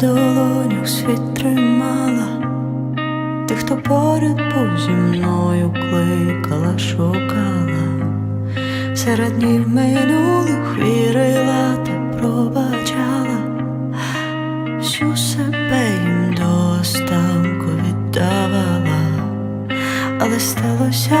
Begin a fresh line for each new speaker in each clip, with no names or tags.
долонях світ тримала, ти, хто поряд був зі мною кликала, шукала, серед днів минулих вірила та пробачала, всю себе їм до останку віддавала, але сталося,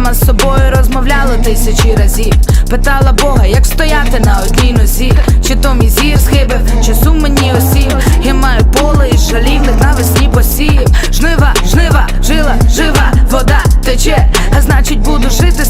Сама з собою розмовляла тисячі разів. Питала Бога, як стояти на одній нозі. Чи то мій зір схибив, чи сум мені осів. Я маю поле і жалівник навесні посів. Жнива, жнива, жила, жива, вода тече, а значить буду жити